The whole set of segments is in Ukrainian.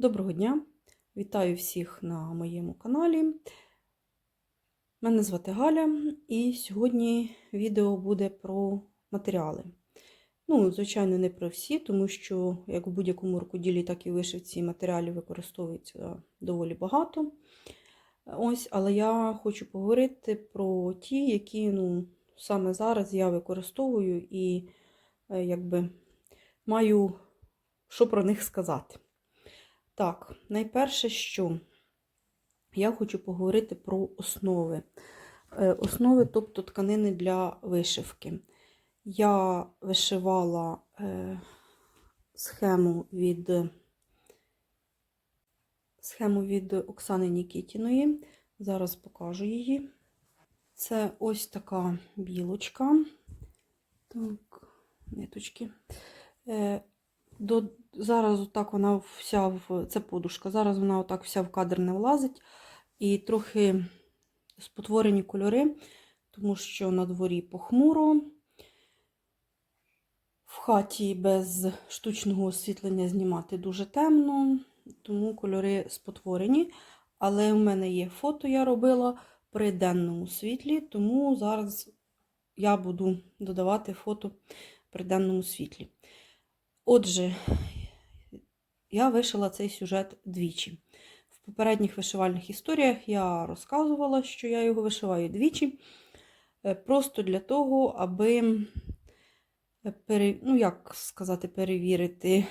Доброго дня! Вітаю всіх на моєму каналі. Мене звати Галя, і сьогодні відео буде про матеріали. Ну, звичайно, не про всі, тому що як в будь-якому рукоділі, так і вишивці матеріалів використовується доволі багато. Ось, але я хочу поговорити про ті, які ну, саме зараз я використовую і е, якби маю що про них сказати. Так, найперше, що я хочу поговорити про основи. Е, Основи, тобто тканини для вишивки. Я вишивала е, схему від схему від Оксани Нікітіної. Зараз покажу її. Це ось така білочка. Так, ниточки. До, Зараз отак вона вся в це подушка. Зараз вона отак вся в кадр не влазить. І трохи спотворені кольори, тому що на дворі похмуро. В хаті без штучного освітлення знімати дуже темно, тому кольори спотворені. Але в мене є фото, я робила при денному світлі, тому зараз я буду додавати фото при денному світлі. Отже, я вишила цей сюжет двічі. В попередніх вишивальних історіях я розказувала, що я його вишиваю двічі, просто для того, аби, ну, як сказати, перевірити,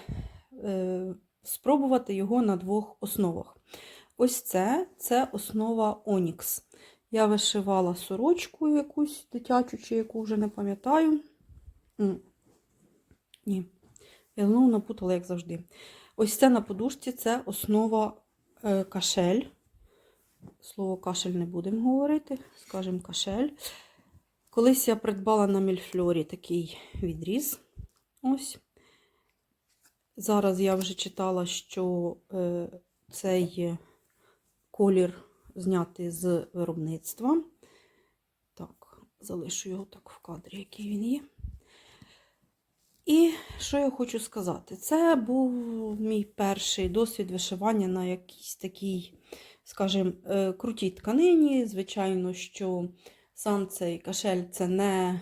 спробувати його на двох основах. Ось це це основа Онікс. Я вишивала сорочку якусь дитячу, чи яку вже не пам'ятаю. Ні. Я знову напутала, як завжди. Ось це на подушці це основа е, кашель. Слово кашель не будемо говорити, скажемо кашель. Колись я придбала на мільфльорі такий відріз. Ось. Зараз я вже читала, що е, цей колір знятий з виробництва. Так, залишу його так в кадрі, який він є. І що я хочу сказати? Це був мій перший досвід вишивання на якійсь такій, скажімо, крутій тканині. Звичайно, що сам цей кашель це не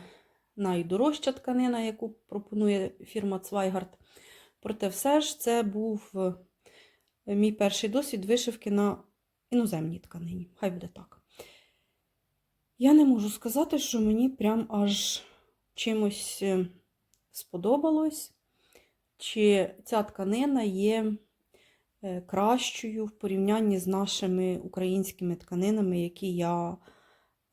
найдорожча тканина, яку пропонує фірма Цвайгард. Проте все ж це був мій перший досвід вишивки на іноземній тканині. Хай буде так. Я не можу сказати, що мені прям аж чимось сподобалось, чи ця тканина є кращою в порівнянні з нашими українськими тканинами, які я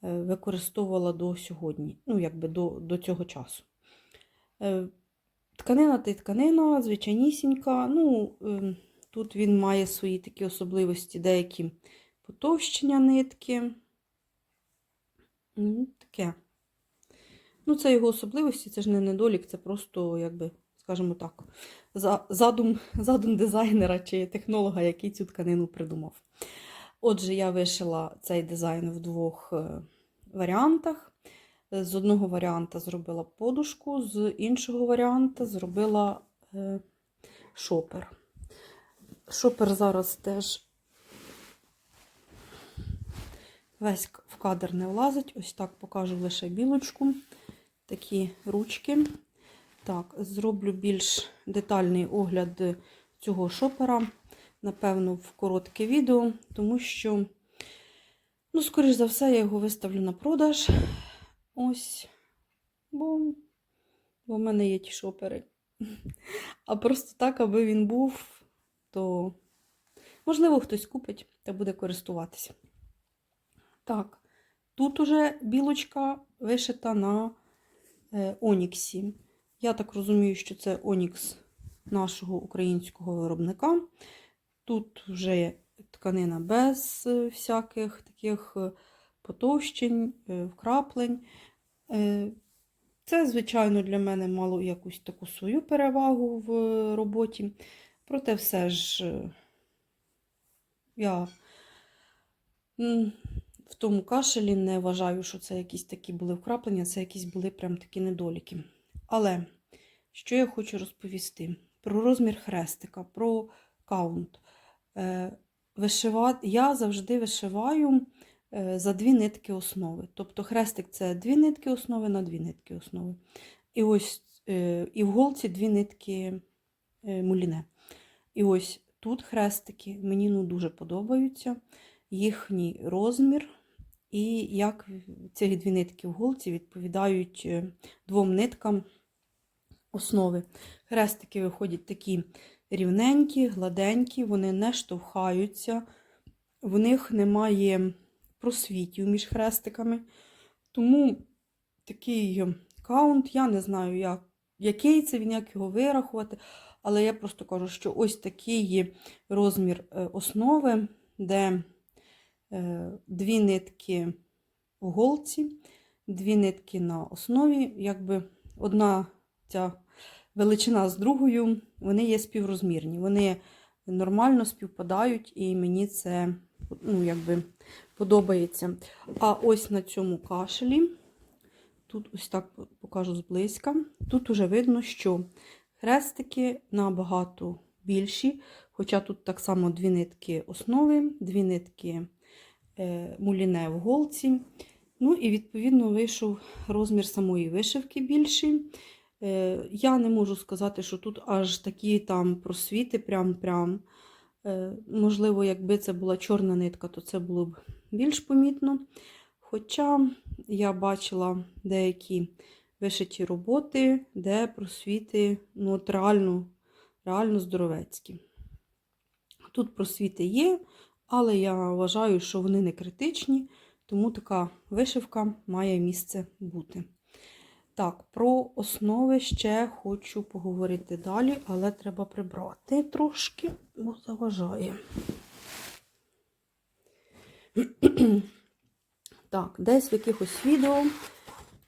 використовувала до сьогодні, ну, якби до, до цього часу. Тканина та тканина, звичайнісінька. ну, Тут він має свої такі особливості, деякі потовщення нитки. Таке. Ну, це його особливості, це ж не недолік, це просто, якби, скажімо так, задум, задум дизайнера чи технолога, який цю тканину придумав. Отже, я вишила цей дизайн в двох е, варіантах. З одного варіанта зробила подушку, з іншого варіанта зробила е, шопер. Шопер зараз теж весь в кадр не влазить. Ось так покажу лише білочку такі ручки. Так, зроблю більш детальний огляд цього шопера, напевно, в коротке відео, тому що, ну, скоріш за все, я його виставлю на продаж. Ось, бо, бо в мене є ті шопери. А просто так, аби він був, то, можливо, хтось купить та буде користуватися. Так, тут уже білочка вишита на Оніксі. Я так розумію, що це Онікс нашого українського виробника. Тут вже тканина без е, всяких таких е, потовщень, вкраплень. Це, звичайно, для мене мало якусь таку свою перевагу в роботі. Проте все ж я в тому кашелі не вважаю, що це якісь такі були вкраплення, це якісь були прям такі недоліки. Але що я хочу розповісти? Про розмір хрестика, про каунт. Е, я завжди вишиваю е, за дві нитки основи. Тобто хрестик це дві нитки основи на дві нитки основи. І ось е, і в голці дві нитки муліне. І ось тут хрестики мені ну, дуже подобаються. Їхній розмір, і як ці дві нитки в голці відповідають е, двом ниткам основи. Хрестики виходять такі рівненькі, гладенькі, вони не штовхаються, в них немає просвітів між хрестиками. Тому такий каунт, я не знаю, як, який це він, як його вирахувати. Але я просто кажу, що ось такий розмір е, основи, де дві нитки в голці, дві нитки на основі, якби одна ця величина з другою, вони є співрозмірні. Вони нормально співпадають, і мені це ну, якби, подобається. А ось на цьому кашелі, тут ось так покажу зблизька, тут уже видно, що хрестики набагато більші, хоча тут так само дві нитки основи, дві нитки е, муліне в голці. Ну і відповідно вийшов розмір самої вишивки більший. Е, Я не можу сказати, що тут аж такі там просвіти, прям-прям. Е, Можливо, якби це була чорна нитка, то це було б більш помітно. Хоча я бачила деякі вишиті роботи, де просвіти ну, от реально, реально здоровецькі. Тут просвіти є, але я вважаю, що вони не критичні, тому така вишивка має місце бути. Так, про основи ще хочу поговорити далі, але треба прибрати трошки, бо заважає. Так, десь в якихось відео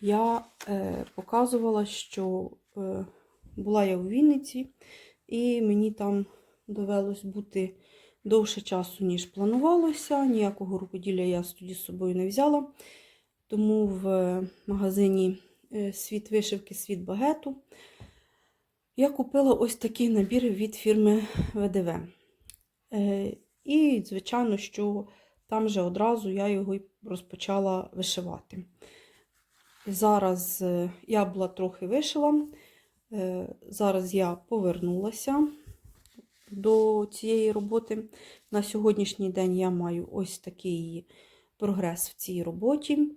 я е, показувала, що е, була я у Вінниці, і мені там довелось бути довше часу, ніж планувалося. Ніякого рукоділля я тоді з собою не взяла. Тому в магазині е, Світ вишивки, світ багету я купила ось такий набір від фірми ВДВ. Е, І, звичайно, що там же одразу я його розпочала вишивати. Зараз е, я була трохи вишила, е, зараз я повернулася до цієї роботи. На сьогоднішній день я маю ось такий прогрес в цій роботі.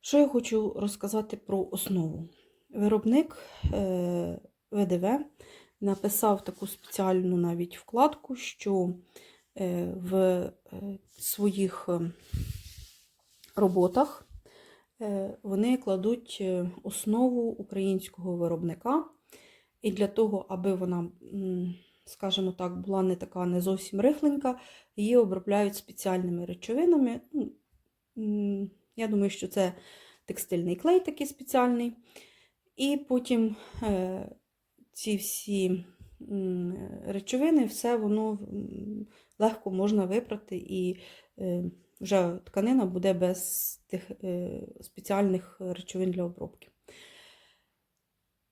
Що я хочу розказати про основу? Виробник е, ВДВ написав таку спеціальну навіть вкладку, що в своїх роботах вони кладуть основу українського виробника. І для того, аби вона, скажімо так, була не така не зовсім рихленька, її обробляють спеціальними речовинами. Ну, Я думаю, що це текстильний клей такий спеціальний. І потім ці всі речовини, все воно легко можна випрати, і вже тканина буде без тих спеціальних речовин для обробки.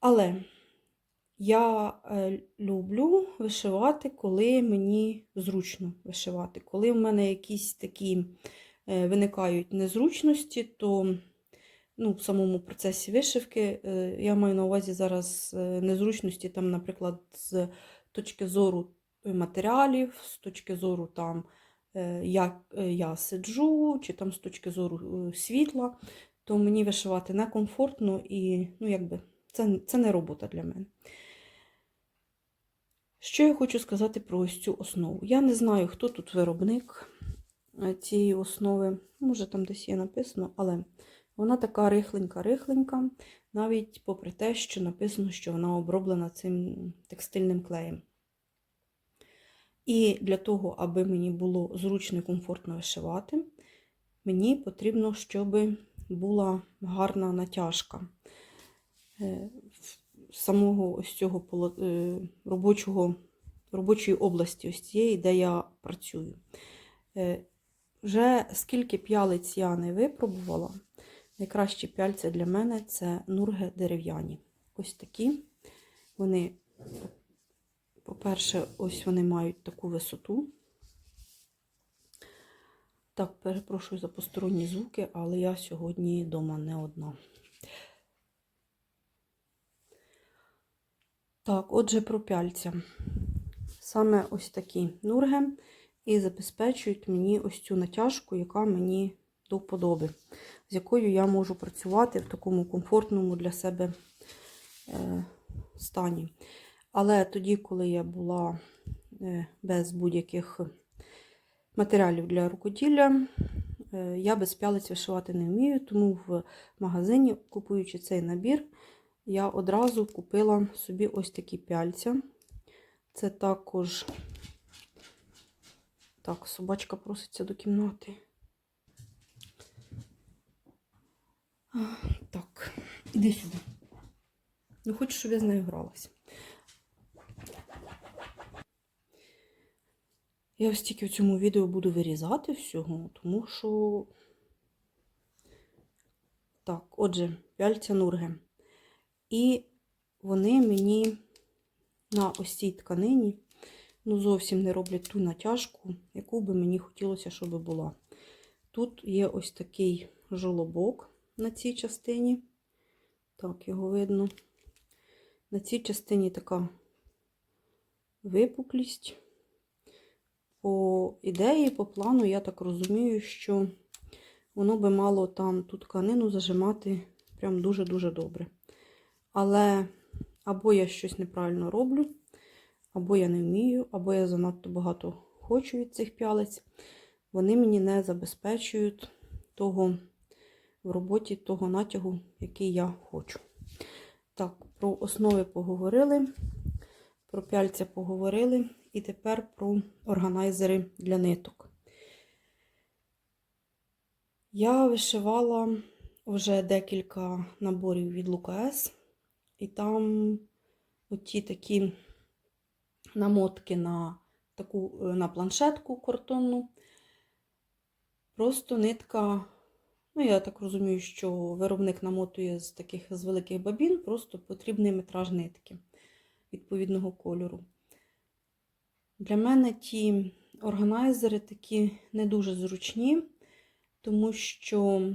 Але я люблю вишивати, коли мені зручно вишивати. Коли в мене якісь такі виникають незручності, то ну, в самому процесі вишивки я маю на увазі зараз незручності, там, наприклад, з точки зору матеріалів, з точки зору там, як я сиджу, чи там з точки зору світла, то мені вишивати некомфортно і ну, якби, це, це не робота для мене. Що я хочу сказати про ось цю основу? Я не знаю, хто тут виробник цієї основи. Може, там десь є написано, але вона така рихленька-рихленька, навіть попри те, що написано, що вона оброблена цим текстильним клеєм. І для того, аби мені було зручно і комфортно вишивати, мені потрібно, щоб була гарна натяжка самого ось цього робочого, робочої області, ось цієї, де я працюю. Вже скільки п'ялиць я не випробувала, найкращі пяльця для мене це нурги дерев'яні. Ось такі. Вони По-перше, ось вони мають таку висоту. Так, перепрошую за посторонні звуки, але я сьогодні вдома не одна. Так, отже, про пяльця. Саме ось такі нурги і забезпечують мені ось цю натяжку, яка мені до вподоби, з якою я можу працювати в такому комфортному для себе е, стані. Але тоді, коли я була е, без будь-яких матеріалів для рукоділля, е, я без пялиць вишивати не вмію, тому в магазині, купуючи цей набір, я одразу купила собі ось такі пяльця. Це також. Так, собачка проситься до кімнати. Так, іди сюди. Ну, хочу, щоб я з нею гралась. Я ось тільки в цьому відео буду вирізати всього, тому що. Так, отже, пяльця нурги. І вони мені на ось цій тканині ну, зовсім не роблять ту натяжку, яку би мені хотілося, щоб була. Тут є ось такий жолобок на цій частині. Так, його видно. На цій частині така випуклість. По ідеї, по плану, я так розумію, що воно би мало там ту тканину зажимати прям дуже-дуже добре. Але або я щось неправильно роблю, або я не вмію, або я занадто багато хочу від цих пялець. Вони мені не забезпечують того в роботі того натягу, який я хочу. Так, про основи поговорили, про пяльця поговорили, і тепер про органайзери для ниток. Я вишивала вже декілька наборів від Лука-С, і там оті такі намотки на таку на планшетку картонну. Просто нитка, ну, я так розумію, що виробник намотує з таких з великих бабін, просто потрібний метраж нитки відповідного кольору. Для мене ті органайзери такі не дуже зручні, тому що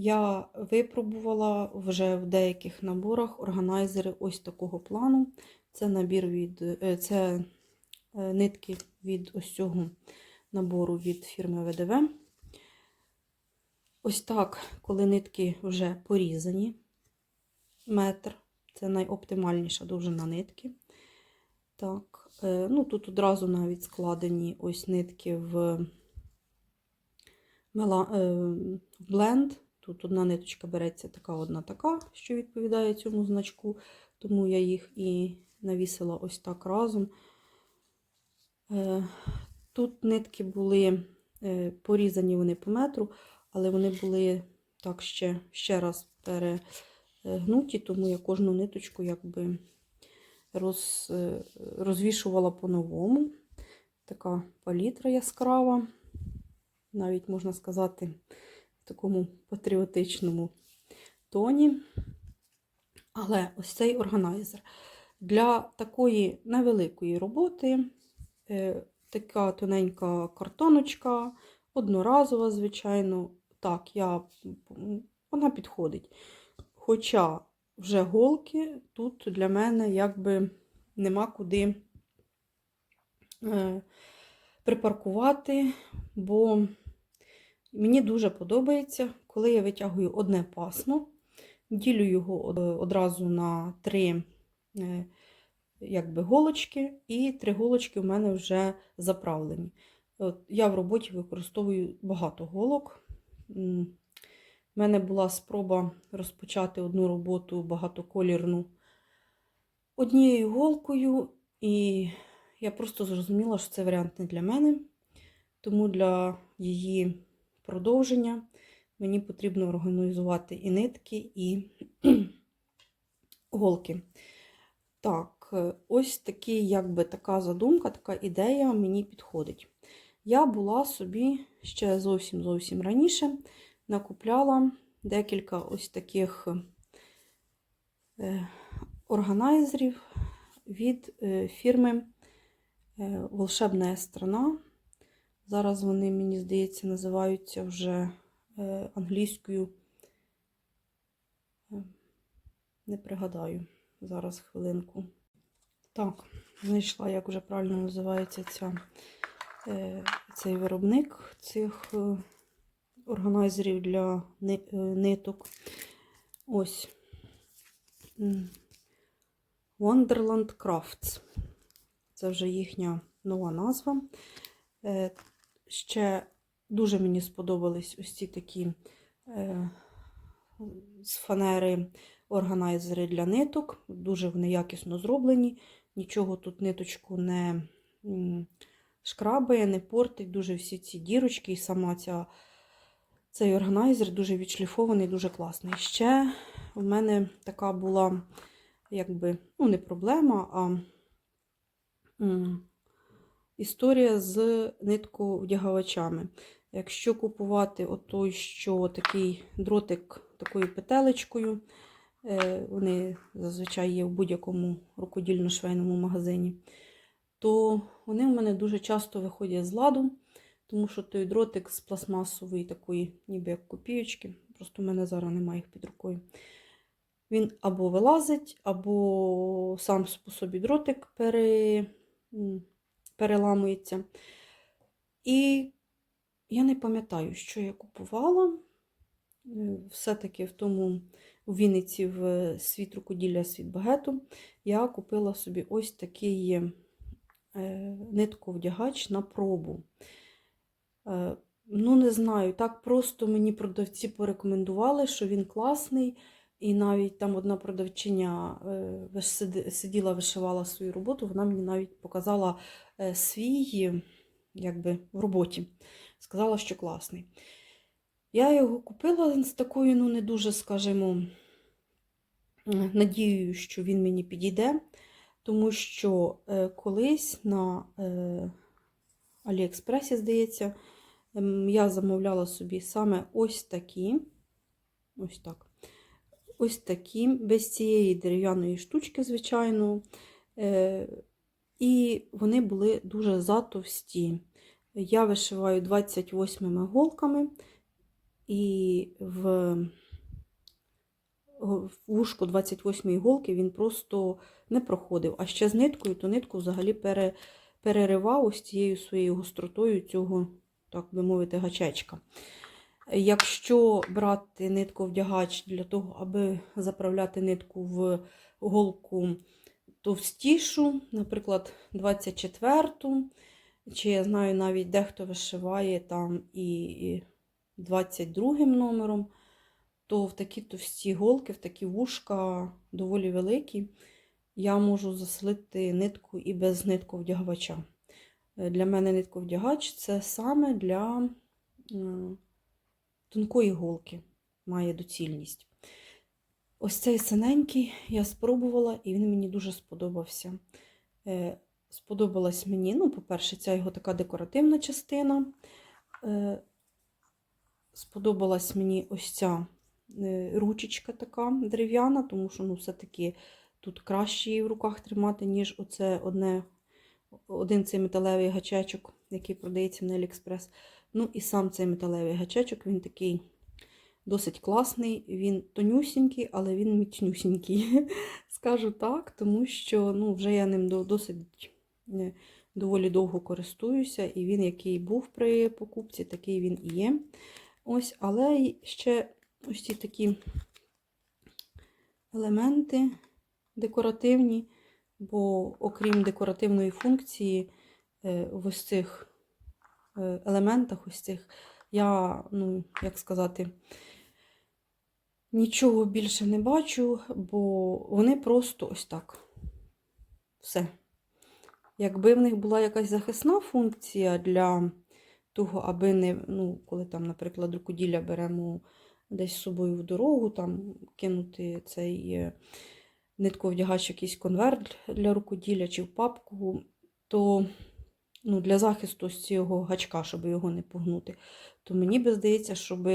я випробувала вже в деяких наборах органайзери ось такого плану. Це набір від е, це е, нитки від ось цього набору від фірми ВДВ. Ось так, коли нитки вже порізані, метр, це найоптимальніша довжина нитки. Так, е, ну тут одразу навіть складені ось нитки в бленд. Тут одна ниточка береться така, одна така, що відповідає цьому значку, тому я їх і навісила ось так разом. Е, тут нитки були е, порізані вони по метру, але вони були так ще ще раз перегнуті, тому я кожну ниточку якби роз, е, розвішувала по-новому. Така палітра яскрава, навіть можна сказати, такому патріотичному тоні. Але ось цей органайзер. Для такої невеликої роботи е, така тоненька картоночка, одноразова, звичайно, так, я, вона підходить. Хоча вже голки тут для мене якби нема куди е, припаркувати, бо мені дуже подобається, коли я витягую одне пасмо, ділю його одразу на три е, якби, голочки, і три голочки в мене вже заправлені. От, Я в роботі використовую багато голок. У мене була спроба розпочати одну роботу багатоколірну однією голкою, і я просто зрозуміла, що це варіант не для мене. Тому для її продовження мені потрібно організувати і нитки, і голки. Так, ось такий, якби така задумка, така ідея мені підходить. Я була собі ще зовсім зовсім раніше накупляла декілька ось таких е, органайзерів від е, фірми е, Волшебна страна. Зараз вони, мені здається, називаються вже е, англійською. Е, Не пригадаю. Зараз хвилинку. Так, знайшла, як вже правильно називається ця, е, цей виробник цих органайзерів для ниток. Ось. Wonderland Crafts. Це вже їхня нова назва. Ще дуже мені сподобались ось ці такі е, з фанери органайзери для ниток. Дуже вони якісно зроблені. Нічого тут ниточку не шкрабає, не портить. Дуже всі ці дірочки і сама ця, цей органайзер дуже відшліфований, дуже класний. Ще в мене така була, якби, ну, не проблема, а історія з нитковдягавачами. Якщо купувати отой, що такий дротик такою петелечкою, е, вони зазвичай є в будь-якому рукодільно-швейному магазині, то вони в мене дуже часто виходять з ладу, тому що той дротик з пластмасової такої, ніби як копійочки, просто в мене зараз немає їх під рукою. Він або вилазить, або сам по собі дротик пере, переламується. І я не пам'ятаю, що я купувала. Е, Все-таки в тому у Вінниці в світ рукоділля світ багету я купила собі ось такий е, нитковдягач на пробу. Е, Ну, не знаю, так просто мені продавці порекомендували, що він класний. І навіть там одна продавчиня е, сиділа, вишивала свою роботу, вона мені навіть показала е, свій якби, в роботі. Сказала, що класний. Я його купила з такою, ну, не дуже, скажімо, надією, що він мені підійде, тому що е, колись на е, Аліекспресі, здається, я замовляла собі саме ось такі. Ось так. Ось такі, без цієї дерев'яної штучки, звичайно. І вони були дуже затовсті. Я вишиваю 28 голками, і в, вушку 28 іголки він просто не проходив. А ще з ниткою, то нитку взагалі пере, переривав ось цією своєю гостротою цього, так би мовити, гачечка. Якщо брати нитковдягач для того, аби заправляти нитку в голку товстішу, наприклад, 24-ту, чи я знаю, навіть дехто вишиває там і 22 номером, то в такі товсті голки, в такі вушка доволі великі, я можу заслити нитку і без нитковдягача. Для мене нитковдягач це саме для тонкої голки має доцільність. Ось цей синенький я спробувала, і він мені дуже сподобався. Е, Сподобалась мені, ну, по-перше, ця його така декоративна частина. Е, Сподобалась мені ось ця е, ручечка така дерев'яна, тому що ну, все-таки тут краще її в руках тримати, ніж оце одне, один цей металевий гачечок, який продається на Аліекспрес. Ну і сам цей металевий гачечок, він такий досить класний. Він тонюсінький, але він міцнюсінький. Скажу так, тому що ну, вже я ним досить е, доволі довго користуюся, і він, який був при покупці, такий він і є. Ось, але ще ось ці такі елементи декоративні, бо окрім декоративної функції, е, в ось цих е, елементах, ось цих, я, ну, як сказати, нічого більше не бачу, бо вони просто ось так. Все. Якби в них була якась захисна функція для того, аби не, ну, коли там, наприклад, рукоділля беремо десь з собою в дорогу, там кинути цей е, нитковдягач, якийсь конверт для рукоділля чи в папку, то ну, для захисту ось цього гачка, щоб його не погнути, то мені би здається, щоб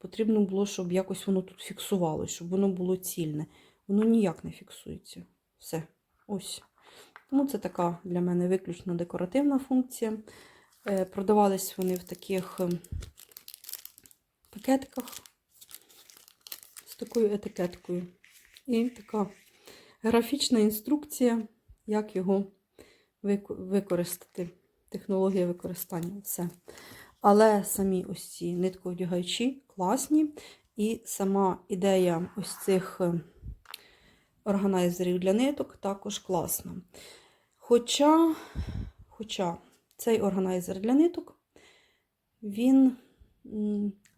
потрібно було, щоб якось воно тут фіксувалося, щоб воно було цільне. Воно ніяк не фіксується. Все. Ось. Тому це така для мене виключно декоративна функція. Е, Продавались вони в таких ем, пакетиках з такою етикеткою. І така графічна інструкція, як його використати. Технологія використання. Все. Але самі ось ці нитковдягаючі класні. І сама ідея ось цих е, органайзерів для ниток також класна. Хоча, хоча цей органайзер для ниток, він,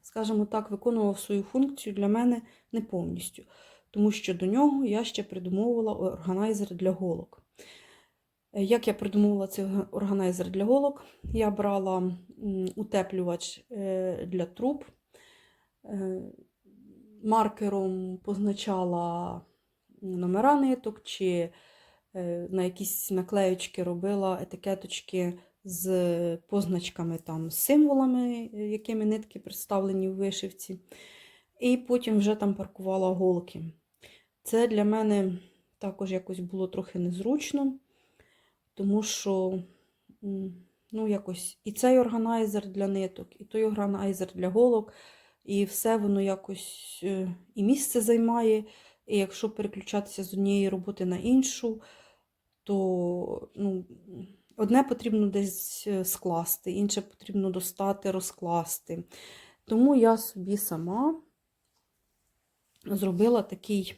скажімо так, виконував свою функцію для мене не повністю. Тому що до нього я ще придумовувала органайзер для голок. Як я придумувала цей органайзер для голок, я брала утеплювач е, для труб, е, маркером позначала номера ниток, чи е, на якісь наклеючки робила етикеточки з позначками, там, символами, якими нитки представлені в вишивці. І потім вже там паркувала голки. Це для мене також якось було трохи незручно, тому що ну, якось і цей органайзер для ниток, і той органайзер для голок, і все воно якось е, і місце займає. І якщо переключатися з однієї роботи на іншу, то ну, одне потрібно десь е, скласти, інше потрібно достати, розкласти. Тому я собі сама зробила такий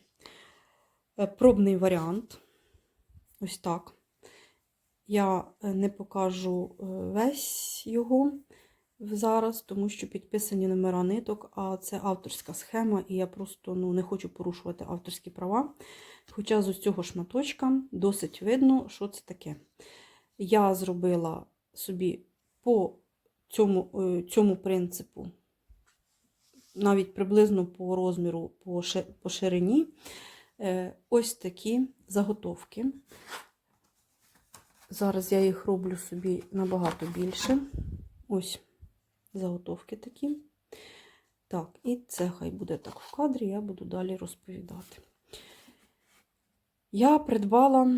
е, пробний варіант. Ось так. Я е, не покажу е, весь його зараз, тому що підписані номера ниток, а це авторська схема, і я просто ну, не хочу порушувати авторські права. Хоча з ось цього шматочка досить видно, що це таке. Я зробила собі по цьому, е, цьому принципу, навіть приблизно по розміру, по ширині, ось такі заготовки. Зараз я їх роблю собі набагато більше. Ось заготовки такі. Так, і це хай буде так в кадрі, я буду далі розповідати. Я придбала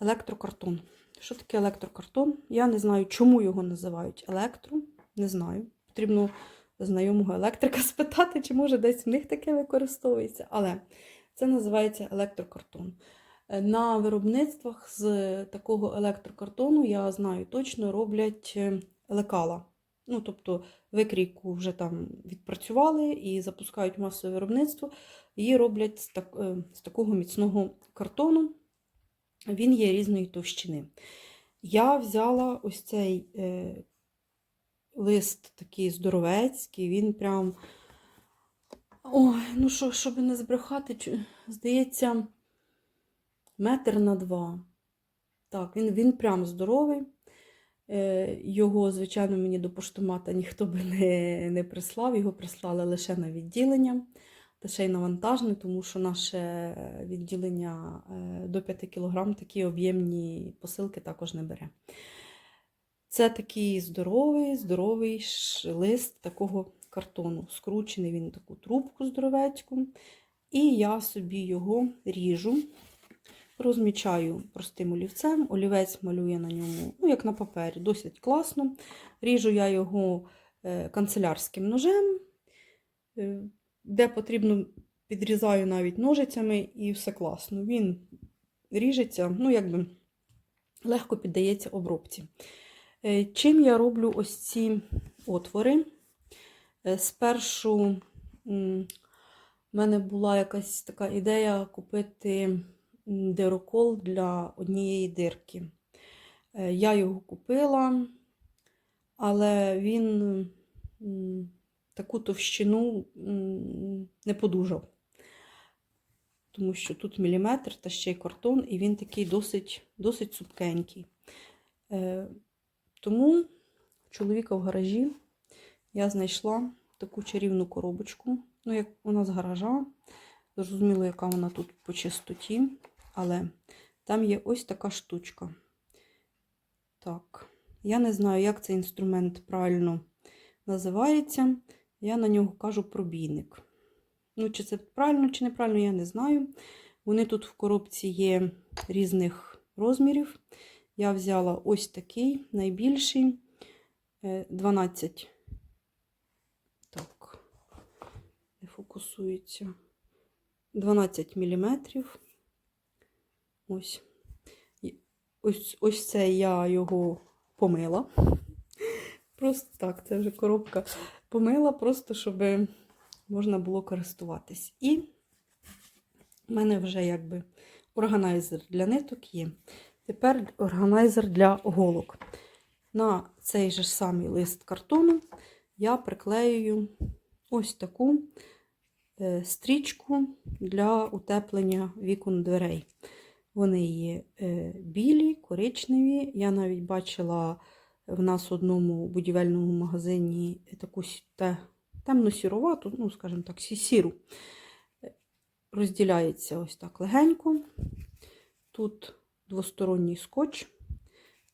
електрокартон. Що таке електрокартон? Я не знаю, чому його називають електро. Не знаю. Потрібно знайомого електрика спитати, чи може десь в них таке використовується. Але це називається електрокартон. На виробництвах з такого електрокартону, я знаю точно, роблять е, лекала. Ну, тобто викрійку вже там відпрацювали і запускають масове виробництво. Її роблять з, так, е, з такого міцного картону. Він є різної товщини. Я взяла ось цей е, лист такий здоровецький, він прям. Ой, ну що, щоб не збрехати, здається, метр на два. Так, він, він прям здоровий. Е, Його, звичайно, мені до поштомата ніхто би не, не прислав, його прислали лише на відділення, та ще й на вантажне, тому що наше відділення е, до 5 кг такі об'ємні посилки також не бере. Це такий здоровий, здоровий лист такого картону. Скручений він таку трубку здоровецьку. І я собі його ріжу, розмічаю простим олівцем. Олівець малює на ньому, ну, як на папері, досить класно. Ріжу я його е, канцелярським ножем, е, де потрібно, підрізаю навіть ножицями, і все класно. Він ріжеться, ну, якби легко піддається обробці. Е, Чим я роблю ось ці отвори? Спершу в мене була якась така ідея купити дирокол для однієї дирки. Е, Я його купила, але він таку товщину не подужав. Тому що тут міліметр та ще й картон, і він такий досить, досить цупкенький. Е, Тому чоловіка в гаражі я знайшла таку чарівну коробочку. Ну, як вона з гаража. Зрозуміло, яка вона тут по чистоті. Але там є ось така штучка. Так, я не знаю, як цей інструмент правильно називається. Я на нього кажу пробійник. Ну, чи це правильно, чи неправильно, я не знаю. Вони тут в коробці є різних розмірів. Я взяла ось такий найбільший е, 12. Так, не фокусується. 12 мм. Ось. Ось, ось це я його помила. Просто так, це вже коробка помила, просто щоб можна було користуватись. І в мене вже якби органайзер для ниток є. Тепер органайзер для голок. На цей же самий лист картону я приклеюю ось таку е, стрічку для утеплення вікон дверей. Вони є е, білі, коричневі. Я навіть бачила в нас в одному будівельному магазині таку сі- те- темно-сіровату, ну, скажімо так, сі- сіру. Розділяється ось так легенько. Тут двосторонній скотч,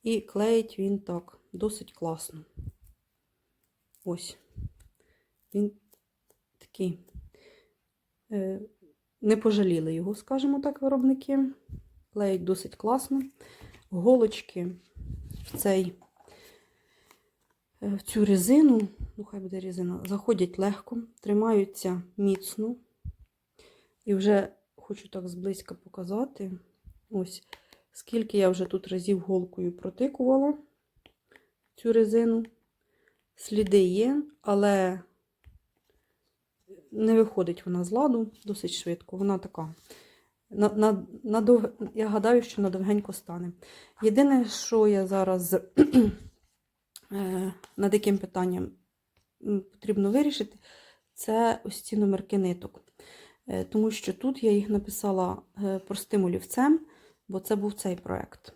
і клеїть він так досить класно. Ось. Він такий. Е, не пожаліли його, скажімо так, виробники. Клеїть досить класно. Голочки в цей е, в цю резину, ну хай буде резина, заходять легко, тримаються міцно. І вже хочу так зблизька показати. Ось, скільки я вже тут разів голкою протикувала цю резину. Сліди є, але не виходить вона з ладу досить швидко. Вона така. На, на, на дов... Я гадаю, що надовгенько стане. Єдине, що я зараз е, над яким питанням потрібно вирішити, це ось ці номерки ниток. Е, Тому що тут я їх написала е, простим олівцем, бо це був цей проєкт.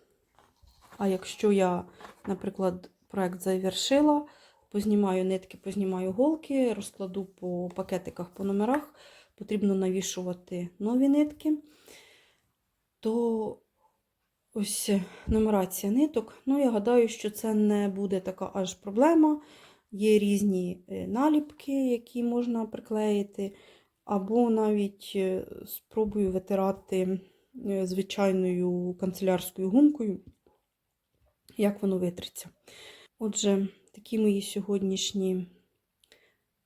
А якщо я, наприклад, проєкт завершила, познімаю нитки, познімаю голки, розкладу по пакетиках по номерах, потрібно навішувати нові нитки, то ось нумерація ниток. Ну, я гадаю, що це не буде така аж проблема. Є різні е, наліпки, які можна приклеїти, або навіть е, спробую витирати е, звичайною канцелярською гумкою, як воно витриться. Отже, такі мої сьогоднішні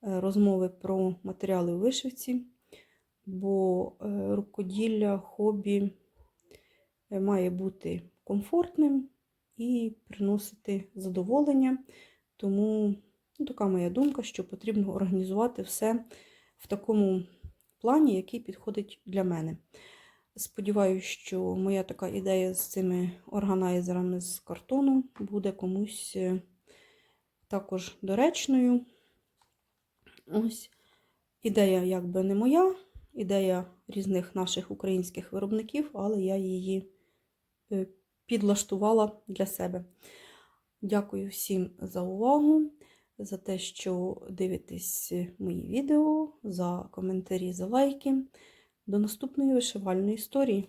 розмови про матеріали у вишивці, бо е, рукоділля, хобі е, має бути комфортним і приносити задоволення. Тому ну, така моя думка, що потрібно організувати все в такому плані, який підходить для мене. Сподіваюся, що моя така ідея з цими органайзерами з картону буде комусь е, також доречною. Ось ідея якби не моя, ідея різних наших українських виробників, але я її е, підлаштувала для себе. Дякую всім за увагу, за те, що дивитесь мої відео, за коментарі, за лайки. До наступної вишивальної історії.